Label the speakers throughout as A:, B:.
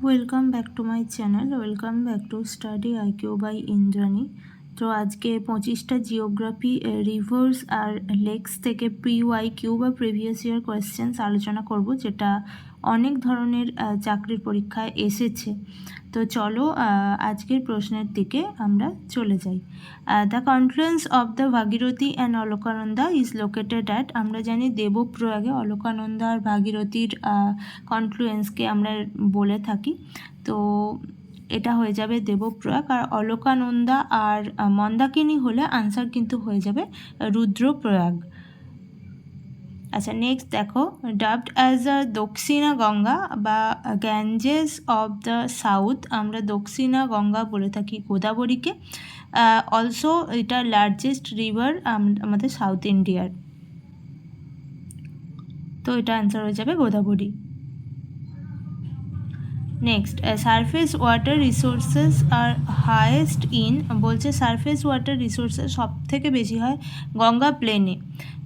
A: Welcome back to my channel welcome back to study IQ by Indrani তো আজকে পঁচিশটা geography rivers আর lakes থেকে প্রি ওয়াই কিউ বা প্রিভিয়াস ইয়ার কোয়েশ্চেন্স আলোচনা করব, যেটা অনেক ধরনের চাকরির পরীক্ষায় এসেছে। তো চলো আজকের প্রশ্নের দিকে আমরা চলে যাই। The confluence of the Bhagirathi and Alaknanda is located at আমরা জানি দেবপ্রয়াগে অলকানন্দা আর ভাগীরথীর কনফ্লুয়েন্সকে আমরা বলে থাকি। তো এটা হয়ে যাবে দেবপ্রয়াগ। আর অলকানন্দা আর মন্দাকিনী হলে আনসার কিন্তু হয়ে যাবে রুদ্রপ্রয়াগ। আচ্ছা নেক্সট দেখো ডাবড অ্যাজ আ দক্ষিণা গঙ্গা বা গ্যাঞ্জেস অফ দ্য সাউথ আমরা দক্ষিণা গঙ্গা বলে থাকি গোদাবরীকে। অলসো এটা লার্জেস্ট রিভার আমাদের সাউথ ইন্ডিয়ার তো এটা অ্যান্সার হয়ে যাবে Godavari. Next surface water resources R highest in বলছে সারফেস ওয়াটার রিসোর্সেস সব থেকে বেশি হয় গঙ্গা প্লেনে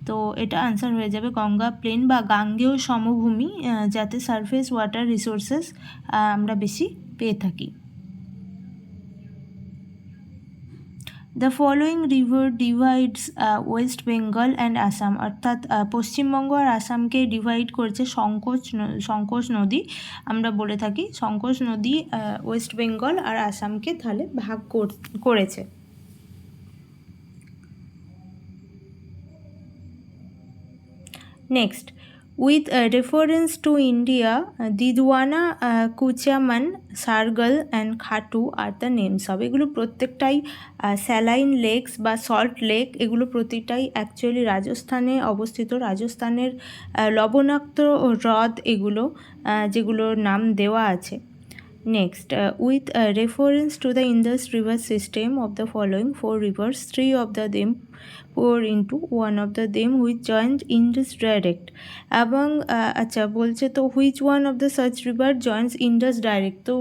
A: তো এটা আনসার হয়ে যাবে গঙ্গা প্লেন বা গাঙ্গেয় সমভূমি যাতে সারফেস ওয়াটার রিসোর্সেস আমরা বেশি পেয়ে থাকি। The following river divides West Bengal and Assam অর্থাৎ পশ্চিমবঙ্গ আর আসামকে ডিভাইড করছে সংকোচ সংকোচ নদী। আমরা বলে থাকি সংকোচ নদী ওয়েস্ট বেঙ্গল আর আসামকে তাহলে ভাগ next with reference to India Didwana Kuchaman Sargol and Khatu are the names of এগুলো প্রত্যেকটাই স্যালাইন লেকস বা সল্ট লেক এগুলো প্রতিটাই অ্যাকচুয়ালি রাজস্থানে অবস্থিত রাজস্থানের লবণাক্ত হ্রদ এগুলো যেগুলোর নাম দেওয়া আছে Next, uh, with uh, reference to the Indus river system of the following four rivers, three of the them pour into one of the them which joined Indus direct. আহ, আচ্ছা বলছে তো which one of the search river joints Indus direct তো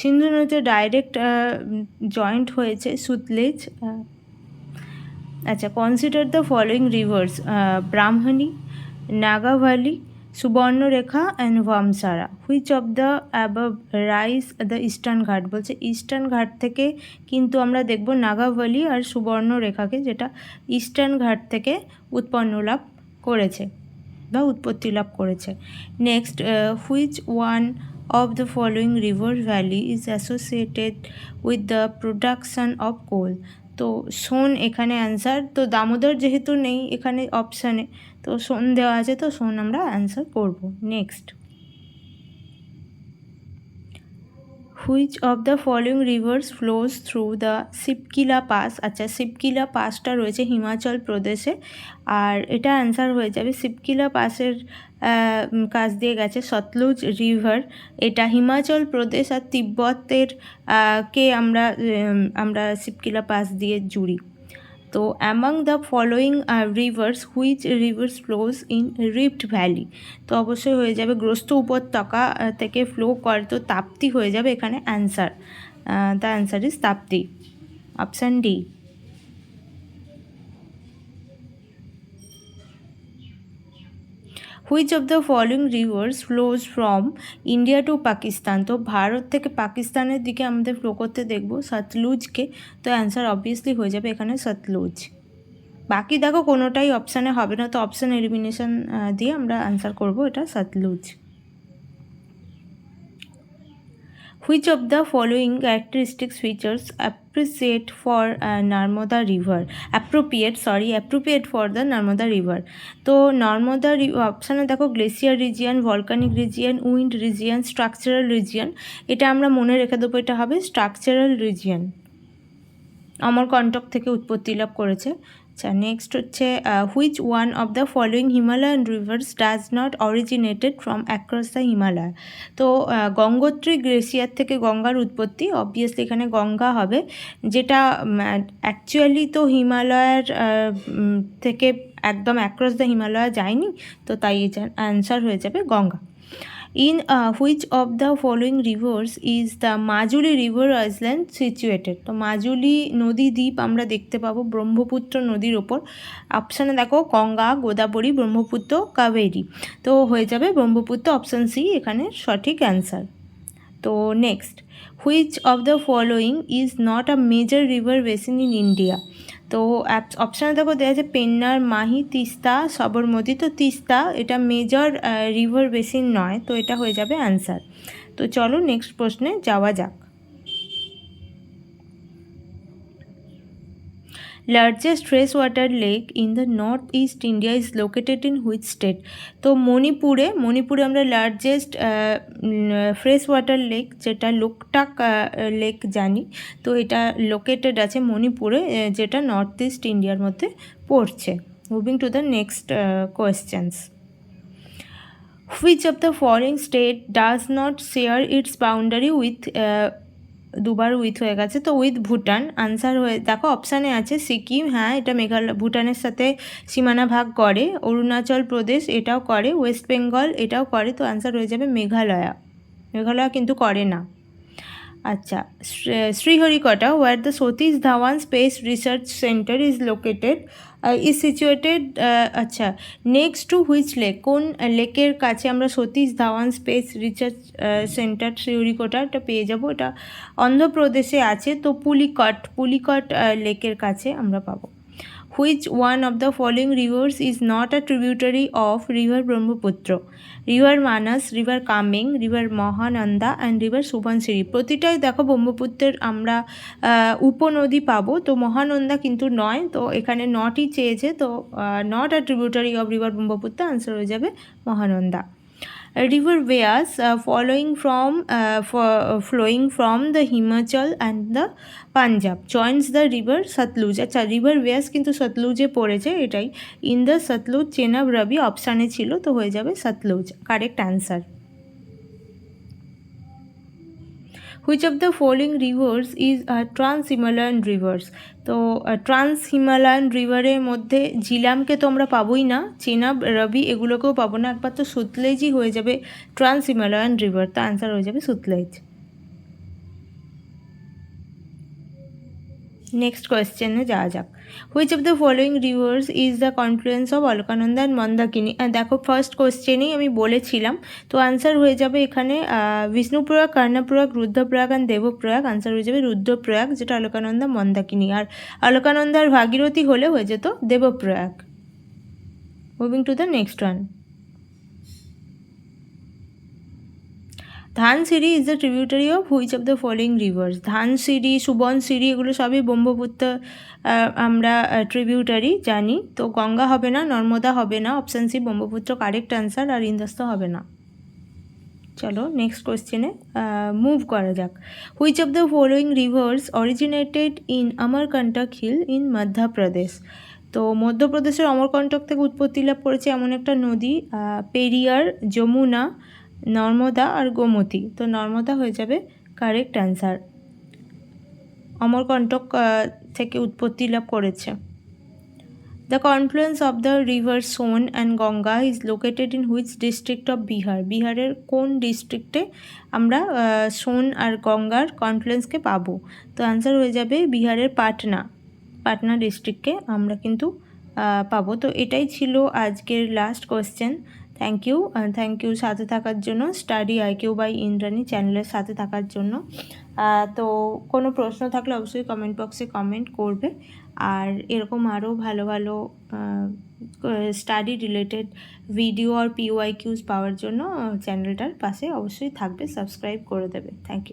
A: সিন্ধু নদীতে direct joint হয়েছে সুতলেজ আহ, আচ্ছা consider the following rivers Brahmani Nagavali Subarnarekha and Vamsadhara which of the above rise the eastern ghat? বলছে eastern ঘাট থেকে কিন্তু আমরা দেখব নাগাভালি আর সুবর্ণরেখাকে, যেটা ইস্টার্ন ঘাট থেকে উৎপন্ন লাভ করেছে বা উৎপত্তি লাভ করেছে। Next which one of the following river valley is associated with the production of coal তো সোন এখানে অ্যান্সার তো দামোদর যেহেতু নেই এখানে অপশানে তো সোন দেওয়া আছে, তো সোন আমরা অ্যান্সার করব। Next which of the following rivers flows through the Shipkila pass আচ্ছা সিপকিলা পাসটা রয়েছে হিমাচল প্রদেশে। আর এটা অ্যান্সার হয়ে যাবে সিপকিলা পাসের কাজ দিয়ে গেছে সতলুজ রিভার এটা হিমাচল প্রদেশ আর তিব্বতের কে আমরা আমরা সিপকিলা পাস দিয়ে জুড়ি। তো among the following rivers which rivers flows in rift valley তো অবশ্যই হয়ে যাবে গ্রস্ত উপত্যকা থেকে ফ্লো কর তো তাপ্তি হয়ে যাবে এখানে answer the answer is Tapti option D which of the following rivers flows from India to Pakistan তো ভারত থেকে পাকিস্তানের দিকে আমাদের ফ্লো করতে দেখব সতলুজকে তো অ্যান্সার অবভিয়াসলি হয়ে যাবে এখানে সতলুজ বাকি দেখো কোনোটাই অপশানে হবে না। তো অপশান এলিমিনেশন দিয়ে আমরা অ্যান্সার করব এটা Satluj which of the following characteristics features appreciate for Narmada river appropriate sorry appropriate for the Narmada river তো নর্মদা অপশানে দেখো glacier region volcanic region wind region structural region এটা আমরা মনে রেখে দেবো এটা হবে স্ট্রাকচারাল রিজিয়ান অমরকণ্টক থেকে উৎপত্তি লাভ করেছে। আচ্ছা নেক্সট হচ্ছে which one of the following Himalayan rivers does not originated from across the Himalaya তো গঙ্গোত্রী গ্লেসিয়ার থেকে গঙ্গার উৎপত্তি অবভিয়াসলি এখানে গঙ্গা হবে, যেটা অ্যাকচুয়ালি তো হিমালয়ের থেকে একদম অ্যাক্রস দ্য হিমালয় যায়নি, তো তাই অ্যান্সার হয়ে যাবে Ganga. In which of the following rivers is the Majuli river island situated তো মাজুলি নদী দ্বীপ আমরা দেখতে পাবো ব্রহ্মপুত্র নদীর ওপর। অপশানে দেখো, গঙ্গা, গোদাবরী, ব্রহ্মপুত্র কাবেরী তো হয়ে যাবে ব্রহ্মপুত্র অপশান সি এখানে সঠিক অ্যান্সার তো next which of the following is not a major river basin in India তো অ্যাপস অপশানে দেখো দেওয়া আছে পেন্নার, মাহি, তিস্তা, সবরমতি। তো তিস্তা, এটা মেজর রিভার বেসিন নয়, তো এটা হয়ে যাবে অ্যান্সার তো চলো নেক্সট প্রশ্নে যাওয়া যাক। Largest fresh water lake in the north east India is located in which state তো মণিপুরে মণিপুরে আমরা লার্জেস্ট ফ্রেশ ওয়াটার লেক যেটা লোকটাক লেক জানি, তো এটা লোকেটেড আছে মণিপুরে যেটা নর্থ ইস্ট ইন্ডিয়ার মধ্যে পড়ছে। Moving to the next questions which of the foreign state does not share its boundary with দুবার উইথ হয়ে গেছে। তো উইথ ভুটান আনসার হয়ে, দেখো অপশানে আছে সিকিম হ্যাঁ এটা মেঘালয় ভুটানের সাথে সীমানা ভাগ করে। অরুণাচল প্রদেশ, এটাও করে। ওয়েস্ট বেঙ্গল এটাও করে। তো আনসার হয়ে যাবে মেঘালয়া। মেঘালয়া কিন্তু করে না। আচ্ছা Sriharikota where the Satish Dhawan space research centre is located is situated আচ্ছা নেক্সট টু হুইচ লেক কোন লেকের কাছে আমরা Satish Dhawan space research centre Sriharikota এটা পেয়ে যাব? এটা অন্ধ্রপ্রদেশে আছে, তো পুলিকট পুলিকট লেকের কাছে আমরা পাবো। Which one of the following rivers is not a tributary of river Brahmaputra river Manas river Kameng river Mahananda and river Subansiri প্রতিটাই দেখো ব্রহ্মপুত্রের আমরা উপনদী পাবো। তো মহানন্দা কিন্তু নয়, তো এখানে নটই চেয়েছে, তো not a tributary of river Brahmaputra answer হয়ে যাবে Mahananda. River Vyas uh, following from uh, for, flowing from the Himachal and the Punjab joints the river Sutlej আচ্ছা রিভার ভেয়াস কিন্তু সতলুজে পড়েছে এটাই। ইন দ্য সতলুজ চেনাব রবি অপশানে ছিল তো হয়ে যাবে Sutlej correct answer which of the following rivers is trans Himalayan rivers তো ট্রান্স হিমালয়ান রিভারের মধ্যে জিলামকে তো আমরা পাবোই না চেনাব রবি এগুলোকেও পাবো না, একমাত্র সুতলেজই হয়ে যাবে ট্রান্স হিমালয়ান রিভার তো অ্যান্সার হয়ে যাবে সুতলেজ নেক্সট কোয়েশ্চেনে যাওয়া যাক। Which of the following rivers is the confluence of Alaknanda and Mandakini দেখো ফার্স্ট কোয়েশ্চেনেই আমি বলেছিলাম। তো আনসার হয়ে যাবে এখানে বিষ্ণুপ্রয়াগ কর্ণপ্রয়াগ রুদ্রপ্রয়াগ অ্যান্ড দেবপ্রয়াগ আনসার হয়ে যাবে রুদ্রপ্রয়াগ যেটা অলকানন্দা মন্দাকিনী আর অলকানন্দার ভাগীরথী হলে হয়ে যেত Devprayag moving to the next one Dhansiri is the tributary of which of the following rivers Dhansiri Subansiri এগুলো সবই ব্রহ্মপুত্র আমরা ট্রিবিউটারি জানি। তো গঙ্গা হবে না, নর্মদা হবে না option C Brahmaputra correct answer আর ইন্দাস্ত হবে না। চলো নেক্সট কোয়েশ্চেনে মুভ করা যাক। Which of the following rivers originated in Amarkantak hill in Madhya Pradesh তো মধ্যপ্রদেশের অমরকন্টক থেকে উৎপত্তি লাভ করেছে এমন একটা নদী পেরিয়ার, যমুনা নর্মদা আর গোমতী। তো নর্মদা হয়ে যাবে কারেক্ট অ্যান্সার অমরকণ্টক থেকে উৎপত্তি লাভ করেছে। The confluence of the river Son and Ganga is located in which district of Bihar বিহারের কোন ডিস্ট্রিক্টে আমরা সোন আর গঙ্গার কনফ্লুয়েন্সকে পাবো? তো অ্যান্সার হয়ে যাবে বিহারের পাটনা। পাটনা ডিস্ট্রিক্টকে আমরা কিন্তু পাবো। তো এটাই ছিল আজকের last question thank you thank you সাথে থাকার জন্য স্টাডি আইকিউ বাই ইন্দ্রাণী চ্যানেলের সাথে থাকার জন্য। তো কোনো প্রশ্ন থাকলে অবশ্যই কমেন্ট বক্সে কমেন্ট করবে। আর এরকম আরও ভালো ভালো স্টাডি রিলেটেড ভিডিও আর পিওয়াই কিউজ পাওয়ার জন্য চ্যানেলটার পাশে অবশ্যই থাকবে সাবস্ক্রাইব করে দেবে। Thank you